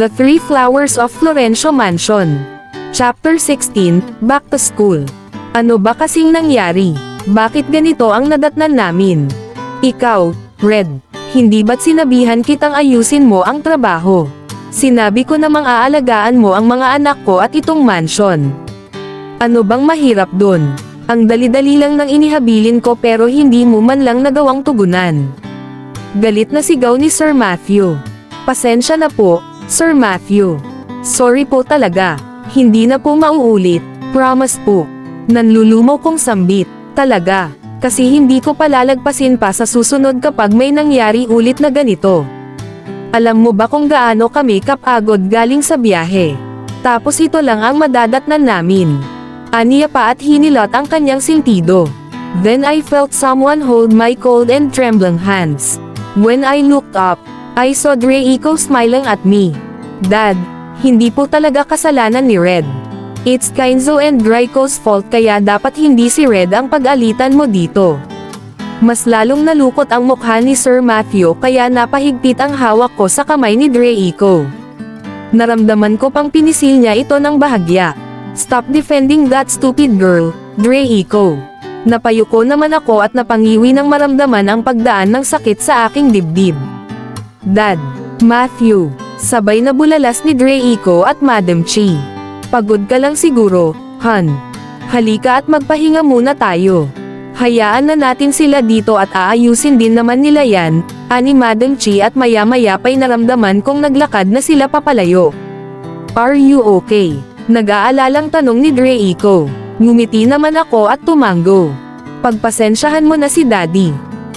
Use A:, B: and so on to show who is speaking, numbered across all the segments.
A: The Three Flowers of Florencio Mansion Chapter 16, Back to School Ano ba kasing nangyari? Bakit ganito ang nadatnan namin? Ikaw, Red, hindi ba't sinabihan kitang ayusin mo ang trabaho? Sinabi ko namang aalagaan mo ang mga anak ko at itong mansion. Ano bang mahirap dun? Ang dali-dali lang nang inihabilin ko pero hindi mo man lang nagawang tugunan. Galit na sigaw ni Sir Matthew. Pasensya na po, Sir Matthew. Sorry po talaga. Hindi na po mauulit. Promise po. Nanlulumo kong sambit. Talaga. Kasi hindi ko palalagpasin pa sa susunod kapag may nangyari ulit na ganito. Alam mo ba kung gaano kami kapagod galing sa biyahe? Tapos ito lang ang madadatnan namin. Aniya pa at hinilot ang kanyang sintido. Then I felt someone hold my cold and trembling hands. When I looked up, I saw Draco smiling at me. Dad, hindi po talaga kasalanan ni Red. It's Kainzo and Draco's fault kaya dapat hindi si Red ang pag-alitan mo dito. Mas lalong nalukot ang mukha ni Sir Matthew kaya napahigpit ang hawak ko sa kamay ni Draco. Naramdaman ko pang pinisil niya ito ng bahagya. Stop defending that stupid girl, Draco. Napayuko naman ako at napangiwi ng maramdaman ang pagdaan ng sakit sa aking dibdib. Dad, Matthew, sabay na bulalas ni Draco at Madam Chi. Pagod ka lang siguro, Han. Halika at magpahinga muna tayo. Hayaan na natin sila dito at aayusin din naman nila yan, ani Madam Chi at maya-maya pa'y naramdaman kong naglakad na sila papalayo. Are you okay? Nag-aalalang tanong ni Draco. Ngumiti naman ako at tumango. Pagpasensyahan mo na si Daddy.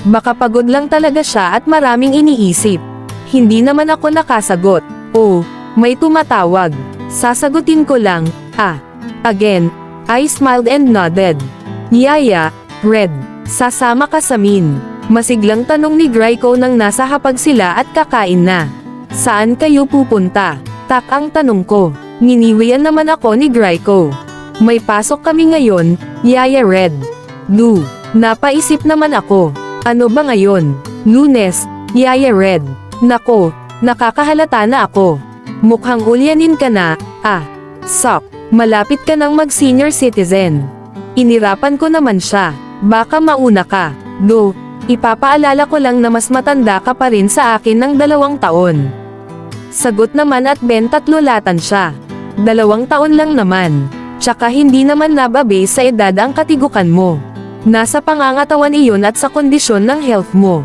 A: Baka lang talaga siya at maraming iniisip. Hindi naman ako nakasagot. Oh, may tumatawag. Sasagutin ko lang, ah. Again, I smiled and nodded. Yaya, Red, sasama ka sa min. Masiglang tanong ni Draco nang nasa hapag sila at kakain na. Saan kayo pupunta? Tak ang tanong ko. Niniwian naman ako ni Draco. May pasok kami ngayon, Yaya Red. Lu, napaisip naman ako. Ano ba ngayon? Lunes, Yaya Red. Nako, nakakahalata na ako. Mukhang ulyanin ka na, ah. Sok, malapit ka nang mag-senior citizen. Inirapan ko naman siya. Baka mauna ka. Do, ipapaalala ko lang na mas matanda ka pa rin sa akin ng dalawang taon. Sagot naman at Ben tatlulatan siya. Dalawang taon lang naman. Tsaka hindi naman nababe sa edad ang katigukan mo. Nasa pangangatawan iyon at sa kondisyon ng health mo.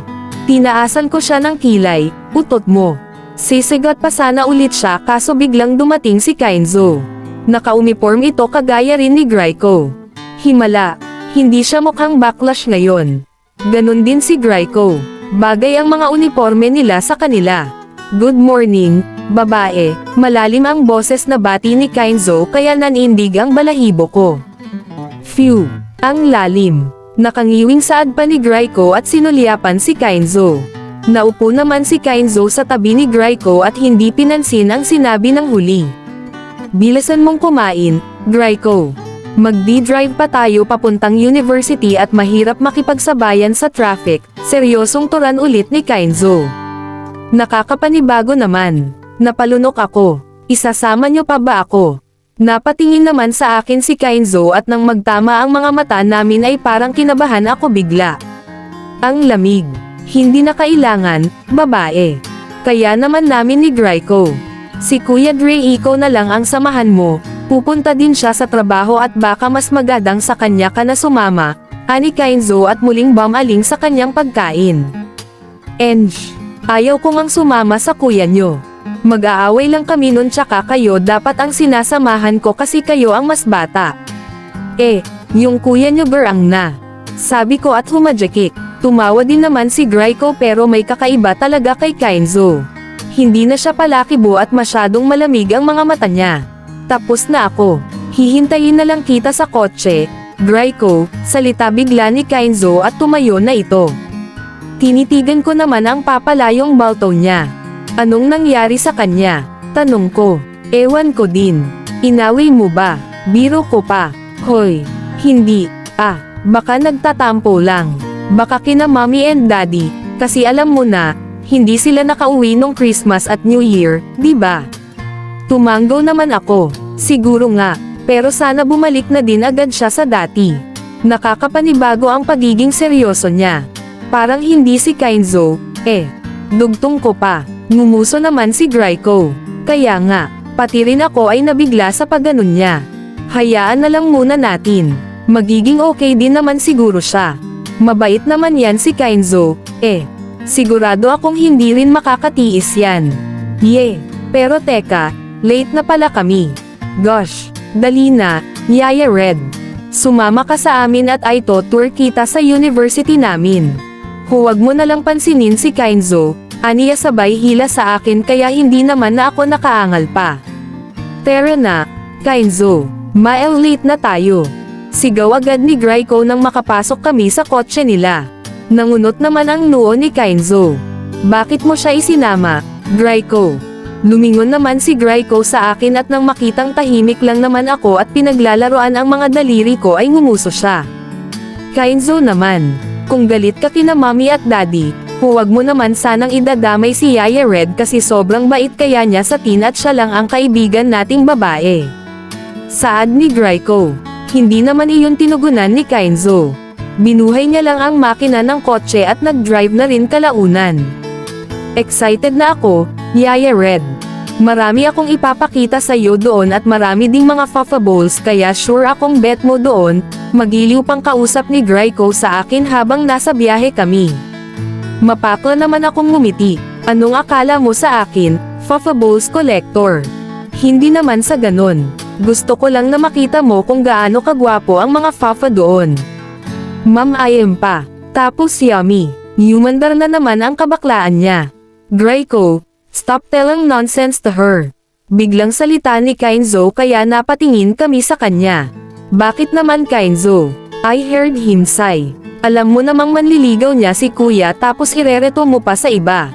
A: Tinaasan ko siya ng kilay, utot mo. Sisigat pa sana ulit siya kaso biglang dumating si Kainzo. Naka-uniform ito kagaya rin ni Graiko. Himala, hindi siya mukhang backlash ngayon. Ganon din si Graiko. Bagay ang mga uniforme nila sa kanila. Good morning, babae. Malalim ang boses na bati ni Kainzo kaya nanindig ang balahibo ko. Phew, ang lalim. Nakangiwing saad pa ni Graiko at sinulyapan si Kainzo. Naupo naman si Kainzo sa tabi ni Graiko at hindi pinansin ang sinabi ng huli. Bilasan mong kumain, Graiko. Magdi-drive pa tayo papuntang university at mahirap makipagsabayan sa traffic, seryosong turan ulit ni Kainzo. Nakakapanibago naman. Napalunok ako. Isasama niyo pa ba ako? Napatingin naman sa akin si Kainzo at nang magtama ang mga mata namin ay parang kinabahan ako bigla. Ang lamig. Hindi na kailangan, babae. Kaya naman namin ni Graiko. Si Kuya Draco na lang ang samahan mo, pupunta din siya sa trabaho at baka mas magadang sa kanya ka na sumama, ani Kainzo at muling bumaling sa kanyang pagkain. Enj, ayaw ko ngang sumama sa kuya nyo. Mag-aaway lang kami nun tsaka kayo dapat ang sinasamahan ko kasi kayo ang mas bata. Eh, yung kuya nyo berang na. Sabi ko at humadjakik. Tumawa din naman si Graiko pero may kakaiba talaga kay Kainzo. Hindi na siya palakibo at masyadong malamig ang mga mata niya. Tapos na ako. Hihintayin na lang kita sa kotse. Graiko, salita bigla ni Kainzo at tumayo na ito. Tinitigan ko naman ang papalayong balto niya. Anong nangyari sa kanya? Tanong ko. Ewan ko din. Inawi mo ba? Biro ko pa. Hoy. Hindi. Ah, baka nagtatampo lang. Baka kina mommy and daddy, kasi alam mo na, hindi sila nakauwi nung Christmas at New Year, di ba? Tumango naman ako. Siguro nga, pero sana bumalik na din agad siya sa dati. Nakakapanibago ang pagiging seryoso niya. Parang hindi si Kainzo, eh. Dugtong ko pa. Ngumuso naman si Draiko. Kaya nga, pati rin ako ay nabigla sa pagganon niya. Hayaan na lang muna natin. Magiging okay din naman siguro siya. Mabait naman yan si Kainzo, eh. Sigurado akong hindi rin makakatiis yan. Ye, pero teka, late na pala kami. Gosh, dali na, Yaya Red. Sumama ka sa amin at Aito tour kita sa university namin. Huwag mo na lang pansinin si Kainzo, aniya sabay hila sa akin kaya hindi naman na ako nakaangal pa. Tara na, Kainzo, mael late na tayo. Sigaw agad ni Graiko nang makapasok kami sa kotse nila. Nangunot naman ang noo ni Kainzo. Bakit mo siya isinama, Graiko? Lumingon naman si Graiko sa akin at nang makitang tahimik lang naman ako at pinaglalaroan ang mga daliri ko ay ngumuso siya. Kainzo naman, kung galit ka kina mami at daddy, huwag mo naman sanang idadamay si Yaya Red kasi sobrang bait kaya niya sa tin at siya lang ang kaibigan nating babae. Saad ni Graiko, hindi naman iyon tinugunan ni Kainzo. Binuhay niya lang ang makina ng kotse at nag-drive na rin kalaunan. Excited na ako, Yaya Red. Marami akong ipapakita sa iyo doon at marami ding mga faffables kaya sure akong bet mo doon, magiliw pang kausap ni Graiko sa akin habang nasa biyahe kami. Mapakla naman akong ngumiti, anong akala mo sa akin, faffables collector? Hindi naman sa ganon. Gusto ko lang na makita mo kung gaano kagwapo ang mga fafa doon. Ma'am am pa. Tapos yummy. Humandar na naman ang kabaklaan niya. Draco, stop telling nonsense to her. Biglang salita ni Kainzo kaya napatingin kami sa kanya. Bakit naman Kainzo? I heard him sigh. Alam mo namang manliligaw niya si kuya tapos irereto mo pa sa iba.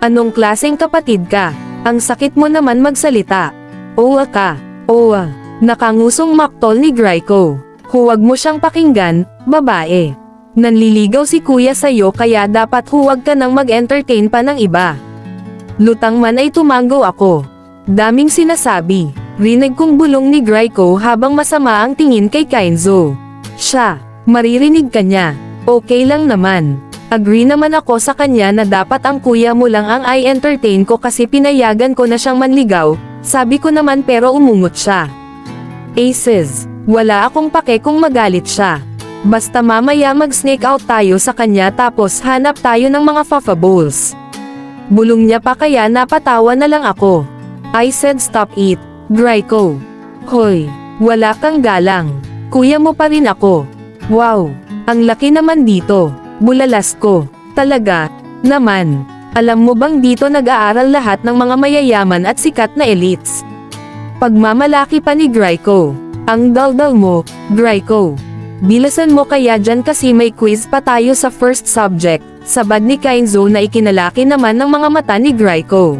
A: Anong klaseng kapatid ka? Ang sakit mo naman magsalita. Owa ka. Owa. Nakangusong maktol ni Graiko. Huwag mo siyang pakinggan, babae. Nanliligaw si kuya sa'yo kaya dapat huwag ka nang mag-entertain pa ng iba. Lutang man ay tumango ako. Daming sinasabi. Rinig kong bulong ni Graiko habang masama ang tingin kay Kainzo. Siya, maririnig ka niya. Okay lang naman. Agree naman ako sa kanya na dapat ang kuya mo lang ang i-entertain ko kasi pinayagan ko na siyang manligaw, sabi ko naman pero umungot siya. Aces, wala akong pake kung magalit siya. Basta mamaya mag-snake out tayo sa kanya tapos hanap tayo ng mga fafa bowls. Bulong niya pa kaya napatawa na lang ako. I said stop it, Draco. Hoy, wala kang galang. Kuya mo pa rin ako. Wow, ang laki naman dito. Bulalas ko. Talaga, naman. Alam mo bang dito nag-aaral lahat ng mga mayayaman at sikat na elites? Pagmamalaki pa ni Draco. Ang daldal mo, Draco. Bilasan mo kaya dyan kasi may quiz pa tayo sa first subject, sabad ni Kainzo na ikinalaki naman ng mga mata ni Draco.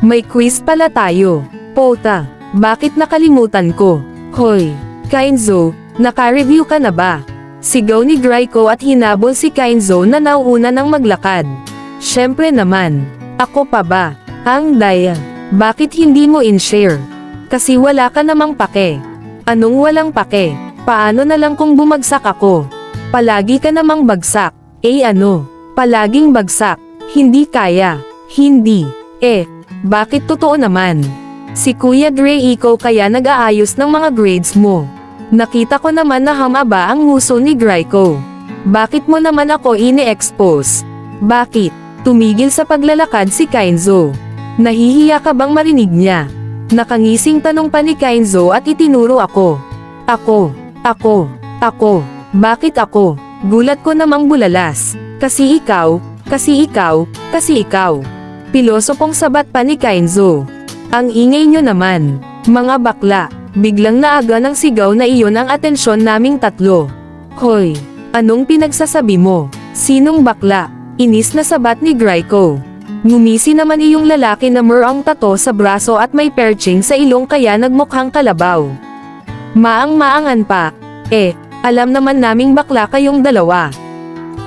A: May quiz pala tayo. Pota, bakit nakalimutan ko? Hoy, Kainzo, naka-review ka na ba? Sigaw ni Draco at hinabol si Kainzo na nauuna ng maglakad. Siyempre naman, ako pa ba? Ang daya, bakit hindi mo in-share? Kasi wala ka namang pake. Anong walang pake? Paano na lang kung bumagsak ako? Palagi ka namang bagsak. Eh ano? Palaging bagsak. Hindi kaya. Hindi. Eh, bakit totoo naman? Si Kuya Dre ikaw kaya nag-aayos ng mga grades mo. Nakita ko naman na hamaba ang nguso ni Graiko. Bakit mo naman ako ini-expose? Bakit? Tumigil sa paglalakad si Kainzo. Nahihiya ka bang marinig niya? Nakangising tanong pa ni Kainzo at itinuro ako. Ako, ako, ako, bakit ako? Gulat ko namang bulalas. Kasi ikaw, kasi ikaw, kasi ikaw. Pilosopong sabat pa ni Kainzo. Ang ingay nyo naman, mga bakla. Biglang naaga ng sigaw na iyon ang atensyon naming tatlo. Hoy, anong pinagsasabi mo? Sinong bakla? Inis na sabat ni Graiko. Ngumisi naman iyong lalaki na merong tato sa braso at may perching sa ilong kaya nagmukhang kalabaw. Maang-maangan pa. Eh, alam naman naming bakla kayong dalawa.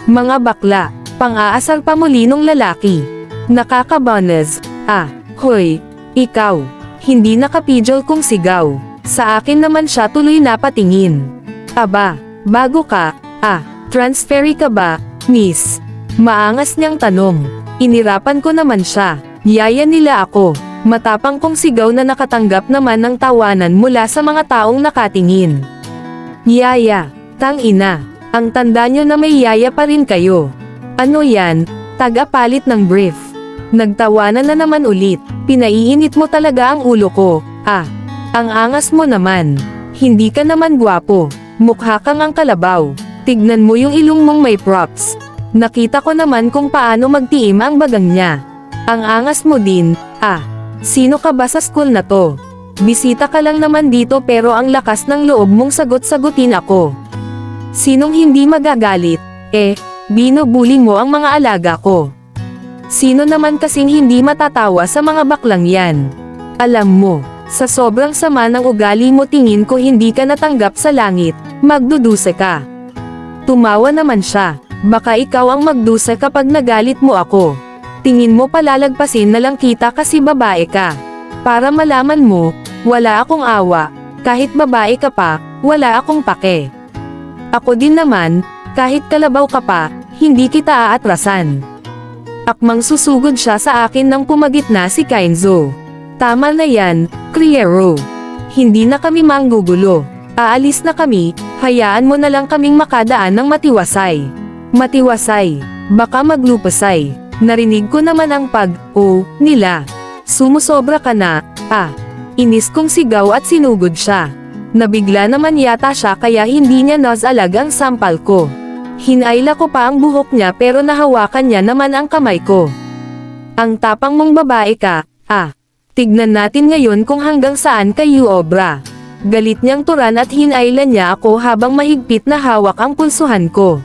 A: Mga bakla, pang-aasar pa muli nung lalaki. Nakakabonas. Ah, hoy, ikaw. Hindi nakapidol kong sigaw. Sa akin naman siya tuloy napatingin. Aba, bago ka, ah, transferi ka ba, miss? Maangas niyang tanong. Inirapan ko naman siya. Yaya nila ako. Matapang kong sigaw na nakatanggap naman ng tawanan mula sa mga taong nakatingin. Yaya, tang ina, ang tanda nyo na may yaya pa rin kayo. Ano yan, taga-palit ng brief. Nagtawanan na naman ulit, pinaiinit mo talaga ang ulo ko, ah. Ang angas mo naman. Hindi ka naman gwapo. Mukha kang ang kalabaw. Tignan mo yung ilong mong may props. Nakita ko naman kung paano magtiim ang bagang niya. Ang angas mo din, ah. Sino ka ba sa school na to? Bisita ka lang naman dito pero ang lakas ng loob mong sagot-sagutin ako. Sinong hindi magagalit? Eh, binubuli mo ang mga alaga ko. Sino naman kasing hindi matatawa sa mga baklang yan? Alam mo, sa sobrang sama ng ugali mo tingin ko hindi ka natanggap sa langit, magduduse ka. Tumawa naman siya, baka ikaw ang magdusa kapag nagalit mo ako. Tingin mo palalagpasin na lang kita kasi babae ka. Para malaman mo, wala akong awa, kahit babae ka pa, wala akong pake. Ako din naman, kahit kalabaw ka pa, hindi kita aatrasan. Akmang susugod siya sa akin nang pumagitna si Kainzo. Tama na yan, Criero. Hindi na kami manggugulo. Aalis na kami, hayaan mo na lang kaming makadaan ng matiwasay. Matiwasay, baka maglupasay. Narinig ko naman ang pag-o nila. Sumusobra ka na, ah. Inis kong sigaw at sinugod siya. Nabigla naman yata siya kaya hindi niya nasalag ang sampal ko. Hinayla ko pa ang buhok niya pero nahawakan niya naman ang kamay ko. Ang tapang mong babae ka, ah. Tignan natin ngayon kung hanggang saan kayo obra. Galit niyang turan at hinayla niya ako habang mahigpit na hawak ang pulsuhan ko.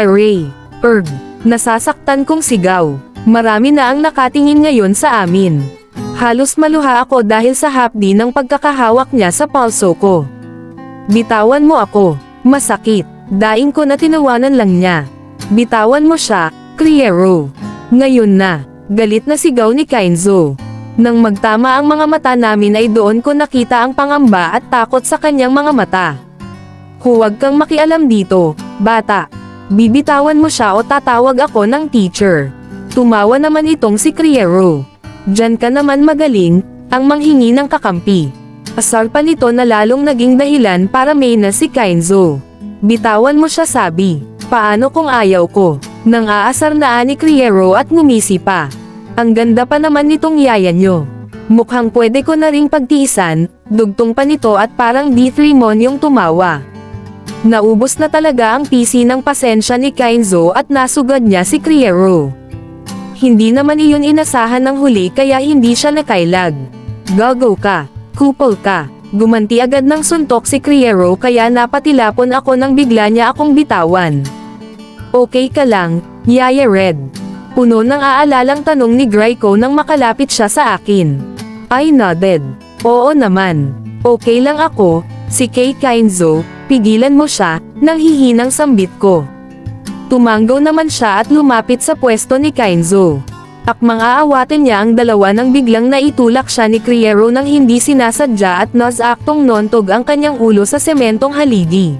A: Aray, erg, nasasaktan kong sigaw. Marami na ang nakatingin ngayon sa amin. Halos maluha ako dahil sa hapdi ng pagkakahawak niya sa palso ko. Bitawan mo ako, masakit. Daing ko na tinawanan lang niya. Bitawan mo siya, Criero. Ngayon na, galit na sigaw ni Kainzo. Nang magtama ang mga mata namin ay doon ko nakita ang pangamba at takot sa kanyang mga mata. Huwag kang makialam dito, bata. Bibitawan mo siya o tatawag ako ng teacher. Tumawa naman itong si Criero. Diyan ka naman magaling, ang manghingi ng kakampi. Asar pa nito na lalong naging dahilan para may na si Kainzo. Bitawan mo siya sabi. Paano kung ayaw ko? Nang aasar na ani Criero at ngumisi pa. Ang ganda pa naman nitong yaya nyo. Mukhang pwede ko na ring pagtiisan, dugtong pa nito at parang D3 mon yung tumawa. Naubos na talaga ang PC ng pasensya ni Kainzo at nasugad niya si Criero. Hindi naman iyon inasahan ng huli kaya hindi siya nakailag. Gago ka, kupol ka. Gumanti agad ng suntok si Criero kaya napatilapon ako nang bigla niya akong bitawan. Okay ka lang, Yaya Red. Puno ng aalalang tanong ni Graiko nang makalapit siya sa akin. I nodded. Oo naman. Okay lang ako, si Kay Kainzo, pigilan mo siya, nang hihinang sambit ko. Tumanggaw naman siya at lumapit sa pwesto ni Kainzo. Akmang aawatin niya ang dalawa nang biglang naitulak siya ni Criero nang hindi sinasadya at nasaktong nontog ang kanyang ulo sa sementong haligi.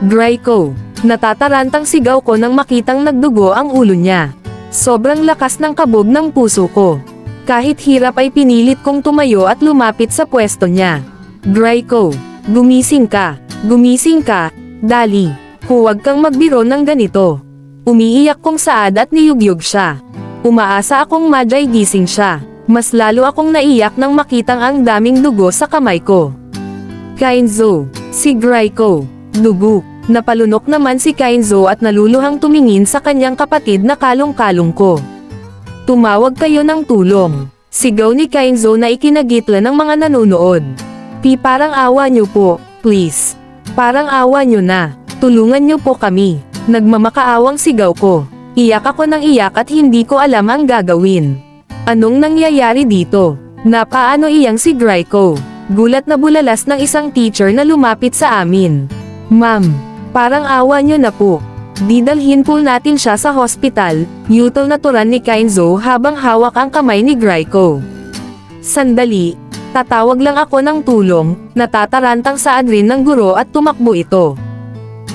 A: Draco, natatarantang sigaw ko nang makitang nagdugo ang ulo niya. Sobrang lakas ng kabog ng puso ko. Kahit hirap ay pinilit kong tumayo at lumapit sa pwesto niya. Draco, gumising ka, gumising ka, dali, huwag kang magbiro ng ganito. Umiiyak kong saad at niyugyug siya. Umaasa akong maday gising siya. Mas lalo akong naiyak nang makitang ang daming dugo sa kamay ko. Kainzo, si Graiko, dugo. Napalunok naman si Kainzo at naluluhang tumingin sa kanyang kapatid na kalong-kalong ko. Tumawag kayo ng tulong. Sigaw ni Kainzo na ikinagitla ng mga nanonood. Pi parang awa nyo po, please. Parang awa nyo na. Tulungan nyo po kami. Nagmamakaawang sigaw ko. Iyak ako ng iyak at hindi ko alam ang gagawin. Anong nangyayari dito? Napaano iyang si Graiko? Gulat na bulalas ng isang teacher na lumapit sa amin. Ma'am, parang awa nyo na po. Didalhin po natin siya sa hospital, yutol na turan ni Kainzo habang hawak ang kamay ni Graiko. Sandali, tatawag lang ako ng tulong, natatarantang sa adrin ng guro at tumakbo ito.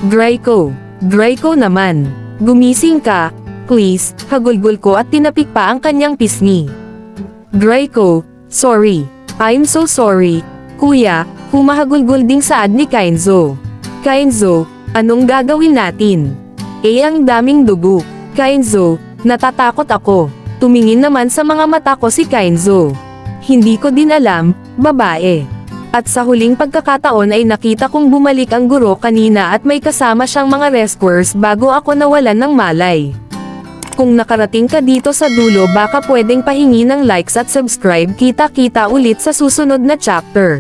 A: Draco, Draco naman, gumising ka, please, hagulgul ko at tinapik pa ang kanyang pisngi. Draco, sorry, I'm so sorry, kuya, humahagulgul ding saad ni Kainzo. Kainzo, anong gagawin natin? Eh ang daming dugo. Kainzo, natatakot ako. Tumingin naman sa mga mata ko si Kainzo. Hindi ko din alam, babae. At sa huling pagkakataon ay nakita kong bumalik ang guro kanina at may kasama siyang mga rescuers bago ako nawalan ng malay. Kung nakarating ka dito sa dulo baka pwedeng pahingi ng likes at subscribe kita-kita ulit sa susunod na chapter.